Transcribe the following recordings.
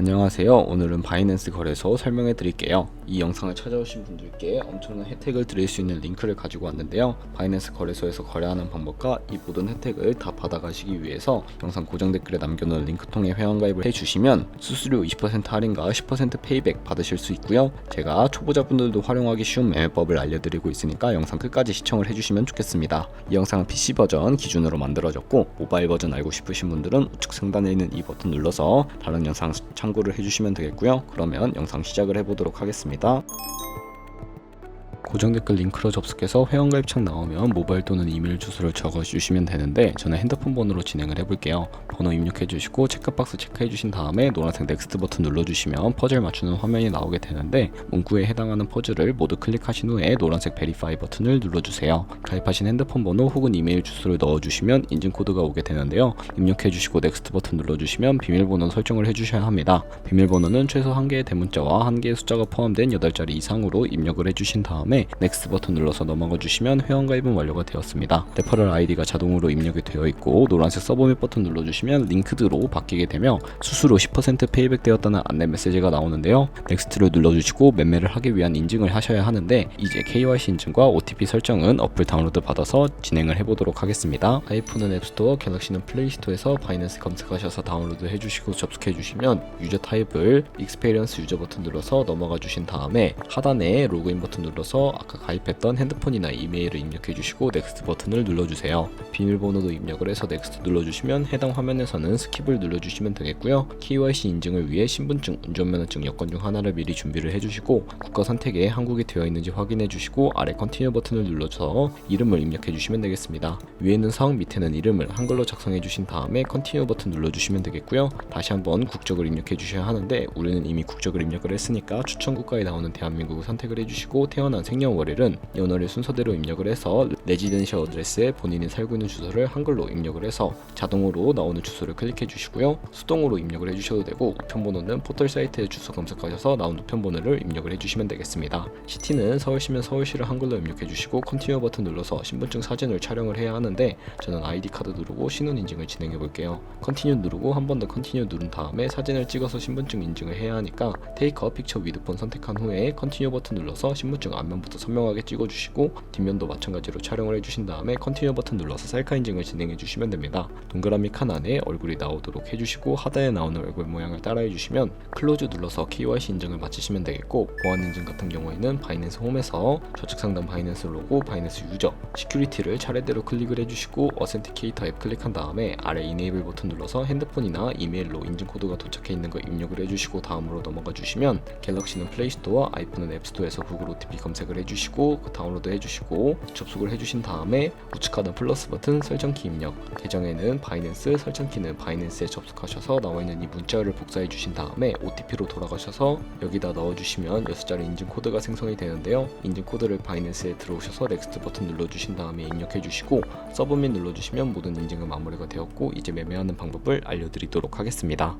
안녕하세요. 오늘은 바이낸스 거래소 설명해 드릴게요. 이 영상을 찾아오신 분들께 엄청난 혜택을 드릴 수 있는 링크를 가지고 왔는데요. 바이낸스 거래소에서 거래하는 방법과 이 모든 혜택을 다 받아가시기 위해서 영상 고정 댓글에 남겨놓은 링크 통해 회원가입을 해주시면 수수료 20% 할인과 10% 페이백 받으실 수 있고요. 제가 초보자분들도 활용하기 쉬운 매매법을 알려드리고 있으니까 영상 끝까지 시청을 해주시면 좋겠습니다. 이 영상은 PC 버전 기준으로 만들어졌고 모바일 버전 알고 싶으신 분들은 우측 상단에 있는 이 버튼 눌러서 다른 영상 참고를 해주시면 되겠고요. 그러면 영상 시작을 해보도록 하겠습니다. 고정 댓글 링크로 접속해서 회원가입창 나오면 모바일 또는 이메일 주소를 적어주시면 되는데 저는 핸드폰 번호로 진행을 해볼게요. 번호 입력해 주시고 체크박스 체크해 주신 다음에 노란색 넥스트 버튼 눌러 주시면 퍼즐 맞추는 화면이 나오게 되는데 문구에 해당하는 퍼즐을 모두 클릭하신 후에 노란색 베리파이 버튼을 눌러 주세요. 가입하신 핸드폰 번호 혹은 이메일 주소를 넣어 주시면 인증 코드가 오게 되는데요. 입력해 주시고 넥스트 버튼 눌러 주시면 비밀번호 설정을 해 주셔야 합니다. 비밀번호는 최소 1개의 대문자와 1개의 숫자가 포함된 8자리 이상으로 입력을 해 주신 다음에 넥스트 버튼 눌러서 넘어가 주시면 회원 가입은 완료가 되었습니다. 레퍼럴 아이디가 자동으로 입력이 되어 있고 노란색 서브밋 버튼 눌러 주시면 링크드로 바뀌게 되며 수수료 10% 페이백 되었다는 안내 메시지가 나오는데요. 넥스트를 눌러주시고 매매를 하기 위한 인증을 하셔야 하는데 이제 KYC 인증과 OTP 설정은 어플 다운로드 받아서 진행을 해보도록 하겠습니다. 아이폰은 앱스토어, 갤럭시는 플레이스토어에서 바이낸스 검색하셔서 다운로드 해주시고 접속해 주시면 유저 타입을 익스페리언스 유저 버튼 눌러서 넘어가 주신 다음에 하단에 로그인 버튼 눌러서 아까 가입했던 핸드폰이나 이메일을 입력해 주시고 넥스트 버튼을 눌러주세요. 비밀번호도 입력을 해서 넥스트 눌러주시면 해당 화면 에서는 스킵을 눌러주시면 되겠고요. KYC 인증을 위해 신분증, 운전면허증 여권 중 하나를 미리 준비를 해주시고 국가 선택에 한국이 되어 있는지 확인해 주시고 아래 컨티뉴 버튼을 눌러서 이름을 입력해 주시면 되겠습니다. 위에는 성, 밑에는 이름을 한글로 작성해 주신 다음에 컨티뉴 버튼 눌러주시면 되겠고요. 다시 한번 국적을 입력해 주셔야 하는데 우리는 이미 국적을 입력을 했으니까 추천 국가에 나오는 대한민국을 선택을 해주시고 태어난 생년월일은 연월일 순서대로 입력을 해서 레지던셜 어드레스에 본인이 살고 있는 주소를 한글로 입력을 해서 자동으로 나오는 주소를 클릭해 주시고요. 수동으로 입력을 해 주셔도 되고 우편번호는 포털 사이트에 주소 검색하셔서 나온 우편번호를 입력을 해 주시면 되겠습니다. 시티는 서울시면 서울시를 한글로 입력해 주시고 컨티뉴 버튼 눌러서 신분증 사진을 촬영을 해야 하는데 저는 아이디 카드 누르고 신원 인증을 진행해 볼게요. 컨티뉴 누르고 한 번 더 컨티뉴 누른 다음에 사진을 찍어서 신분증 인증을 해야 하니까 테이크 어 픽처 위드 폰 선택한 후에 컨티뉴 버튼 눌러서 신분증 앞면부터 선명하게 찍어 주시고 뒷면도 마찬가지로 촬영을 해 주신 다음에 컨티뉴 버튼 눌러서 셀카 인증을 진행해 주시면 됩니다. 동그라미 칸 안에 얼굴이 나오도록 해주시고 하단에 나오는 얼굴 모양을 따라해 주시면 클로즈 눌러서 KYC 인증을 마치시면 되겠고 보안 인증 같은 경우에는 바이낸스 홈에서 좌측 상단 바이낸스 로고, 바이낸스 유저, 시큐리티를 차례대로 클릭을 해주시고 어센티케이터 앱 클릭한 다음에 아래 이네이블 버튼 눌러서 핸드폰이나 이메일로 인증 코드가 도착해 있는 거 입력을 해주시고 다음으로 넘어가 주시면 갤럭시는 플레이스토어, 아이폰은 앱스토어에서 구글 OTP 검색을 해주시고 그 다운로드 해주시고 접속을 해주신 다음에 우측 하단 플러스 버튼 설정키 입력. 계정에는 바이낸스 설정 키는 바이낸스에 접속하셔서 나와 있는 이 문자를 복사해 주신 다음에 OTP로 돌아가셔서 여기다 넣어 주시면 6자리 인증 코드가 생성이 되는데요. 인증 코드를 바이낸스에 들어오셔서 넥스트 버튼 눌러 주신 다음에 입력해 주시고 서브밋 눌러 주시면 모든 인증은 마무리가 되었고 이제 매매하는 방법을 알려드리도록 하겠습니다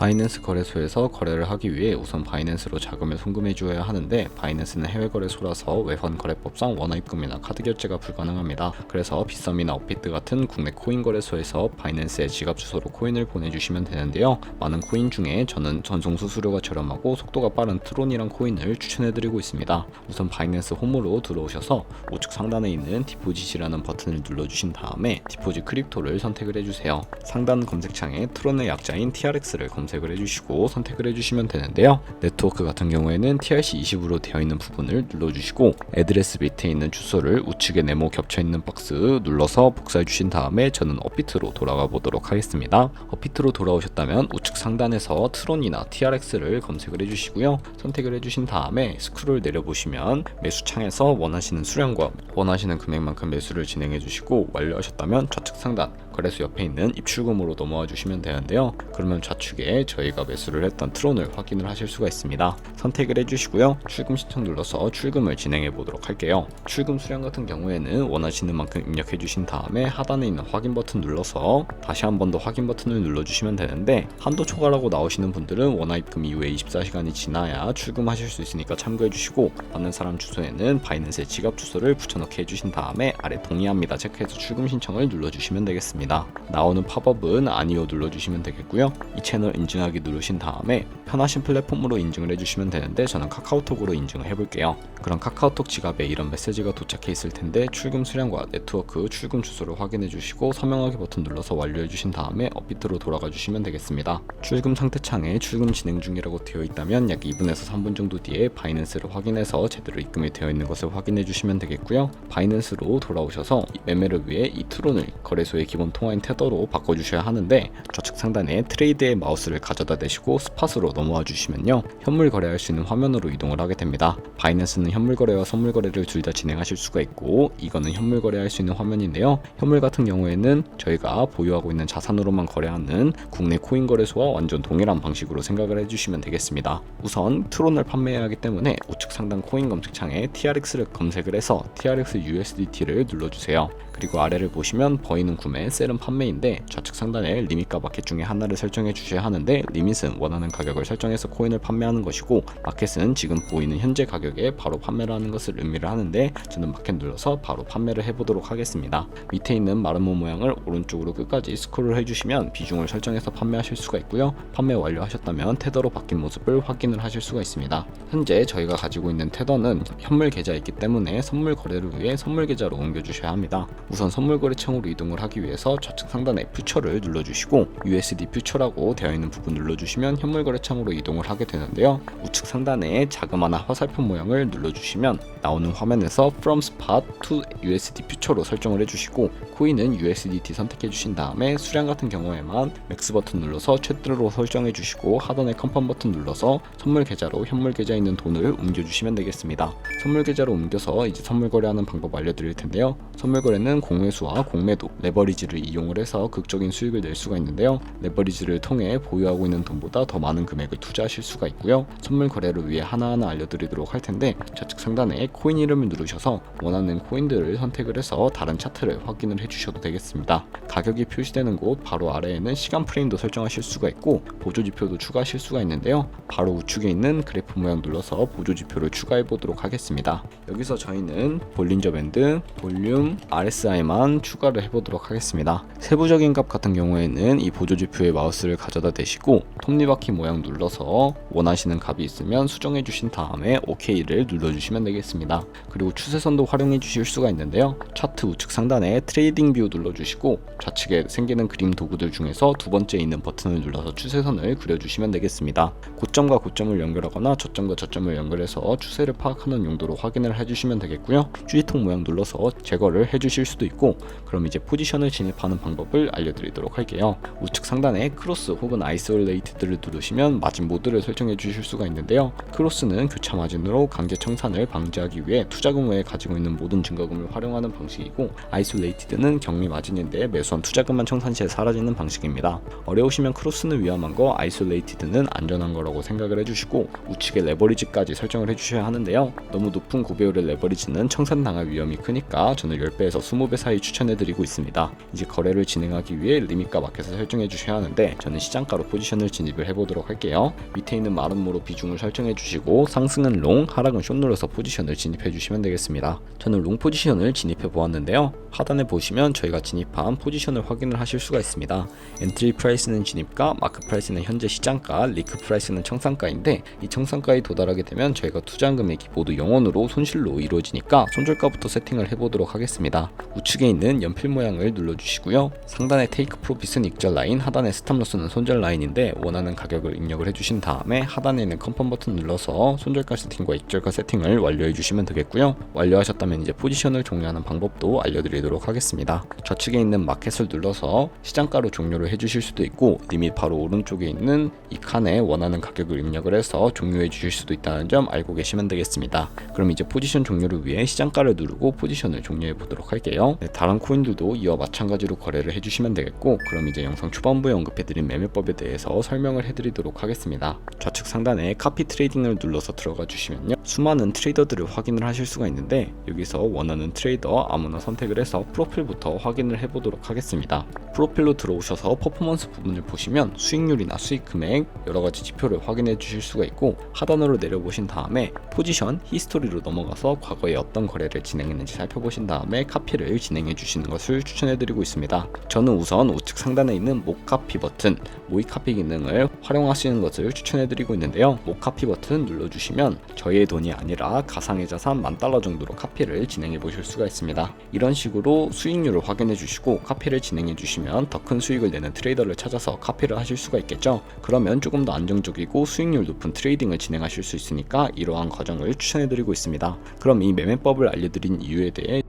바이낸스 거래소에서 거래를 하기 위해 우선 바이낸스로 자금을 송금해 주어야 하는데 바이낸스는 해외 거래소라서 외환 거래법상 원화 입금이나 카드 결제가 불가능합니다. 그래서 비썸이나 업비트 같은 국내 코인 거래소에서 바이낸스의 지갑 주소로 코인을 보내주시면 되는데요. 많은 코인 중에 저는 전송 수수료가 저렴하고 속도가 빠른 트론이란 코인을 추천해드리고 있습니다. 우선 바이낸스 홈으로 들어오셔서 우측 상단에 있는 디포짓이라는 버튼을 눌러주신 다음에 디포짓 크립토를 선택을 해주세요. 상단 검색창에 트론의 약자인 TRX를 검색 을 해주시고 선택을 해주시면 되는데요. 네트워크 같은 경우에는 TRC20으로 되어 있는 부분을 눌러주시고 애드레스 밑에 있는 주소를 우측에 네모 겹쳐 있는 박스 눌러서 복사해 주신 다음에 저는 업비트로 돌아가 보도록 하겠습니다. 업비트로 돌아오셨다면 우측 상단에서 트론이나 TRX를 검색을 해주시고요. 선택을 해주신 다음에 스크롤 내려보시면 매수 창에서 원하시는 수량과 원하시는 금액만큼 매수를 진행해 주시고 완료하셨다면 좌측 상단 거래소 옆에 있는 입출금으로 넘어와 주시면 되는데요. 그러면 좌측에 저희가 매수를 했던 트론을 확인을 하실 수가 있습니다. 선택을 해주시고요. 출금 신청 눌러서 출금을 진행해 보도록 할게요. 출금 수량 같은 경우에는 원하시는 만큼 입력해 주신 다음에 하단에 있는 확인 버튼 눌러서 다시 한 번 더 확인 버튼을 눌러주시면 되는데 한도 초과라고 나오시는 분들은 원화 입금 이후에 24시간이 지나야 출금하실 수 있으니까 참고해 주시고 받는 사람 주소에는 바이낸스의 지갑 주소를 붙여넣기 해주신 다음에 아래 동의합니다 체크해서 출금 신청을 눌러주시면 되겠습니다. 되겠습니다. 나오는 팝업은 아니요 눌러주시면 되겠고요. 이 채널 인증하기 누르신 다음에 편하신 플랫폼으로 인증을 해주시면 되는데 저는 카카오톡으로 인증을 해볼게요. 그럼 카카오톡 지갑에 이런 메시지가 도착해 있을 텐데 출금 수량과 네트워크 출금 주소를 확인해 주시고 서명하기 버튼 눌러서 완료해 주신 다음에 업비트로 돌아가 주시면 되겠습니다. 출금 상태 창에 출금 진행 중이라고 되어 있다면 약 2분에서 3분 정도 뒤에 바이낸스를 확인해서 제대로 입금이 되어 있는 것을 확인해 주시면 되겠고요. 바이낸스로 돌아오셔서 이 매매를 위해 이 트론을 거래소의 기본 통화인 테더로 바꿔 주셔야 하는데 좌측 상단에 트레이드의 마우스를 가져다 대시고 스팟으로 넘어와 주시면요. 현물 거래할 수 있는 화면으로 이동을 하게 됩니다. 바이낸스는 현물 거래와 선물 거래를 둘 다 진행하실 수가 있고 이거는 현물 거래할 수 있는 화면인데요. 현물 같은 경우에는 저희가 보유하고 있는 자산으로만 거래하는 국내 코인 거래소와 완전 동일한 방식으로 생각을 해주시면 되겠습니다. 우선 트론을 판매해야 하기 때문에 우측 상단 코인 검색창에 TRX를 검색을 해서 TRX USDT를 눌러주세요. 그리고 아래를 보시면 버이는 구매, 셀은 판매인데 좌측 상단에 리밋과 마켓 중에 하나를 설정해 주셔야 하는데 리밋은 원하는 가격을 설정해서 코인을 판매하는 것이고 마켓은 지금 보이는 현재 가격에 바로 판매를 하는 것을 의미를 하는데 저는 마켓 눌러서 바로 판매를 해보도록 하겠습니다. 밑에 있는 마름모 모양을 오른쪽으로 끝까지 스크롤 해주시면 비중을 설정해서 판매하실 수가 있고요. 판매 완료하셨다면 테더로 바뀐 모습을 확인을 하실 수가 있습니다. 현재 저희가 가지고 있는 테더는 현물 계좌이기 때문에 선물 거래를 위해 선물 계좌로 옮겨주셔야 합니다. 우선 선물 거래창으로 이동을 하기 위해서 좌측 상단에 퓨처를 눌러주시고 USD 퓨처라고 되어 있는 부분 눌러주시면 현물 거래창으로 이동을 하게 되는데요. 우측 상단에 자그마한 화살표 모양을 눌러주시면 나오는 화면에서 From Spot to USD 퓨처로 설정을 해주시고 코인은 USDT 선택해 주신 다음에 수량 같은 경우에만 맥스 버튼 눌러서 최대로 설정해 주시고 하단에 컨펌 버튼 눌러서 선물 계좌로 현물 계좌에 있는 돈을 옮겨 주시면 되겠습니다. 선물 계좌로 옮겨서 이제 선물 거래하는 방법 알려드릴 텐데요. 선물 거래는 공매수와 공매도, 레버리지를 이용을 해서 극적인 수익을 낼 수가 있는데요. 레버리지를 통해 보유하고 있는 돈보다 더 많은 금액을 투자하실 수가 있고요. 선물 거래를 위해 하나하나 알려드리도록 할 텐데 좌측 상단에 코인 이름을 누르셔서 원하는 코인들을 선택을 해서 다른 차트를 확인을 해주셔도 되겠습니다. 가격이 표시되는 곳 바로 아래에는 시간 프레임도 설정하실 수가 있고 보조 지표도 추가하실 수가 있는데요. 바로 우측에 있는 그래프 모양 눌러서 보조 지표를 추가해 보도록 하겠습니다. 여기서 저희는 볼린저 밴드, 볼륨, RSI만 추가를 해보도록 하겠습니다. 세부적인 값 같은 경우에는 이 보조 지표에 마우스를 가져다 대시고 톱니바퀴 모양 눌러서 원하시는 값이 있으면 수정해 주신 다음에 OK를 눌러주시면 되겠습니다. 그리고 추세선도 활용해 주실 수가 있는데요. 차트 우측 상단에 트레이딩 뷰 눌러주시고 좌측에 생기는 그림 도구들 중에서 두 번째 있는 버튼을 눌러서 추세선을 그려주시면 되겠습니다. 고점과 고점을 연결하거나 저점과 저점을 연결해서 추세를 파악하는 용도로 확인을 해주시면 되겠고요. 주의통 모양 눌러서 제거를 해주실 수도 있고 그럼 이제 포지션을 진입하는 방법을 알려드리도록 할게요. 우측 상단에 크로스 혹은 아이솔레이트드를 누르시면 마진 모드를 설정해 주실 수가 있는데요. 크로스는 교차 마진으로 강제 청산을 방지하기 위해 투자금 외에 가지고 있는 모든 증거금을 활용하는 방식이고 아이솔레이티드는 격리 마진인데 매수한 투자금만 청산 시에 사라지는 방식입니다. 어려우시면 크로스는 위험한 거, 아이솔레이티드는 안전한 거라고 생각을 해주시고 우측에 레버리지까지 설정을 해주셔야 하는데요. 너무 높은 고배율의 레버리지는 청산당할 위험이 크니까 저는 10배에서 20배 사이 추천해드리고 있습니다. 이제 거래를 진행하기 위해 리밋과 마켓을 설정해 주셔야 하는데 저는 시장가로 포지션을 진입을 해보도록 할게요. 밑에 있는 마름모로 비중을 설정해 주시고 상승은 롱, 하락은 숏 눌러서 포지션을 진입해 주시면 되겠습니다. 저는 롱 포지션을 진입해 보았는데요. 하단에 보시면 저희가 진입한 포지션을 확인을 하실 수가 있습니다. 엔트리 프라이스는 진입가, 마크 프라이스는 현재 시장가, 리크 프라이스는 청산가인데 이 청산가에 도달하게 되면 저희가 투자한 금액이 모두 0원으로 손실로 이루어지니까 손절가부터 세팅을 해보도록 하겠습니다. 우측에 있는 연필 모양을 눌러주시고요. 상단에 테이크 프로핏은 익절 라인, 하단에 스탑로스는 손절 라인인데 원하는 가격을 입력을 해주신 다음에 하단에 있는 컨펌 버튼 눌러서 손절가 세팅과 익절가 세팅을 완료해 주시면 되겠고요. 완료하셨다면 이제 포지션을 종료하는 방법도 알려드리도록 하겠습니다. 좌측에 있는 마켓을 눌러서 시장가로 종료를 해주실 수도 있고 리밋 바로 오른쪽에 있는 이 칸에 원하는 가격을 입력을 해서 종료해 주실 수도 있다는 점 알고 계시면 되겠습니다. 그럼 이제 포지션 종료를 위해 시장가를 누르고 포지션을 종료해 보도록 할게요. 네, 다른 코인들도 이와 마찬가지로 거래를 해주시면 되겠고 그럼 이제 영상 초반부에 언급해드린 매매법에 대해서 설명을 해드리도록 하겠습니다. 좌측 상단에 카피 트레이딩을 눌러서 들어가 주시면요 수많은 트레이더들을 확인을 하실 수가 있는데 여기서 원하는 트레이더 아무나 선택을 해서 프로필부터 확인을 해보도록 하겠습니다. 프로필로 들어오셔서 퍼포먼스 부분을 보시면 수익률이나 수익 금액 여러 가지 지표를 확인해 주실 수가 있고 하단으로 내려보신 다음에 포지션 히스토리로 넘어가서 과거에 어떤 거래를 진행했는지 살펴보신 다음에 카피를 진행해 주시는 것을 추천해 드리고 있습니다. 저는 우선 우측 상단에 있는 모카피 버튼, 모이 카피 기능을 활용하시는 것을 추천해 드리고 있는데요. 모카피 버튼 눌러주시면 저희의 돈이 아니라 가상의 자산 만 달러 정도로 카피를 진행해 보실 수가 있습니다. 이런 식으로 수익률을 확인해 주시고 카피를 진행해 주시면 더 큰 수익을 내는 트레이더를 찾아서 카피를 하실 수가 있겠죠. 그러면 조금 더 안정적이고 수익률 높은 트레이딩을 진행하실 수 있으니까 이러한 과정을 추천해 드리고 있습니다. 그럼 이 매매법을 알려드린 이유에 대해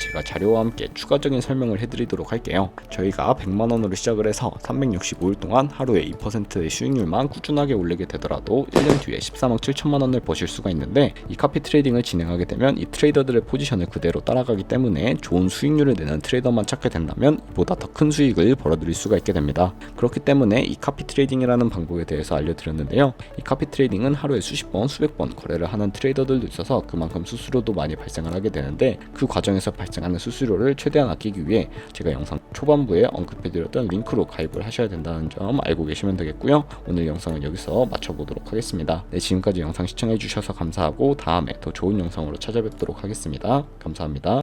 제가 자료와 함께 추가적인 설명을 해드리도록 할게요. 저희가 100만 원으로 시작을 해서 365일 동안 하루에 2%의 수익률만 꾸준하게 올리게 되더라도 1년 뒤에 13억 7천만 원을 버실 수가 있는데 이 카피 트레이딩을 진행하게 되면 이 트레이더들의 포지션을 그대로 따라가기 때문에 좋은 수익률을 내는 트레이더만 찾게 된다면 보다 더 큰 수익을 벌어들일 수가 있게 됩니다. 그렇기 때문에 이 카피 트레이딩이라는 방법에 대해서 알려드렸는데요. 이 카피 트레이딩은 하루에 수십 번, 수백 번 거래를 하는 트레이더들도 있어서 그만큼 수수료도 많이 발생을 하게 되는데 그 과정에서 발생하는 수수료를 최대한 아끼기 위해 제가 영상 초반부에 언급해드렸던 링크로 가입을 하셔야 된다는 점 알고 계시면 되겠고요. 오늘 영상은 여기서 마쳐보도록 하겠습니다. 네, 지금까지 영상 시청해주셔서 감사하고 다음에 더 좋은 영상으로 찾아뵙도록 하겠습니다. 감사합니다.